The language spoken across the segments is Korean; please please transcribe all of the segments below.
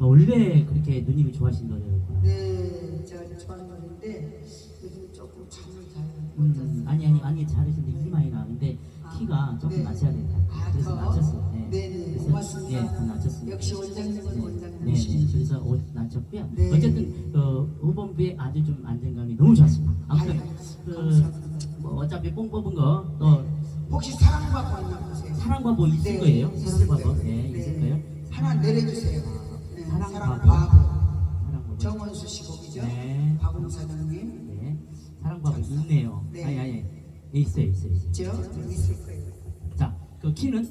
누님이 좋아하시는 노래였구나. 네, 제가 좋아하는 노래인데 요즘 조금 잠을 잘못 음, 잤어요. 아니 아니 아니 잘하시는데 키 많이 나는데 아, 키가 조금 네. 낮춰야 된다. 아, 그래서 더? 낮췄어요. 네. 네, 네, 그래서, 고맙습니다. 예, 더 낮췄습니다. 역시 원장님은 네, 원장님이시죠. 네, 그래서 옷 낮췄고요. 네. 어쨌든 그 후반부에 아주 좀 안정감이 너무 좋았습니다. 아무튼 아유, 그 감사합니다. 뭐 어차피 뽕 뽑은 거또 혹시 사랑받고 있나 보세요. 사랑과 뭐 있을 네, 거예요? 있을 사랑과 뭐 거예요. 네, 네. 있을 거예요? 하나 내려주세요. 네, 사랑 사랑 뭐 정원수 씨 곡이죠. 네. 박웅 사장님. 네, 사랑과 뭐 있네요. 네. 아니 아니 있어요 있어요 있어요. 있죠? 좀 있을 거예요. 자, 그 키는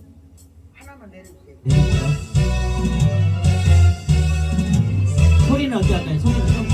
하나만 내려주세요. 내릴게요. 소리는 어떻게 할까요? 소리는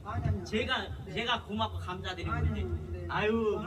진짜. 제가 네. 제가 고맙고 감사드리고 아니, 아니, 네. 아유.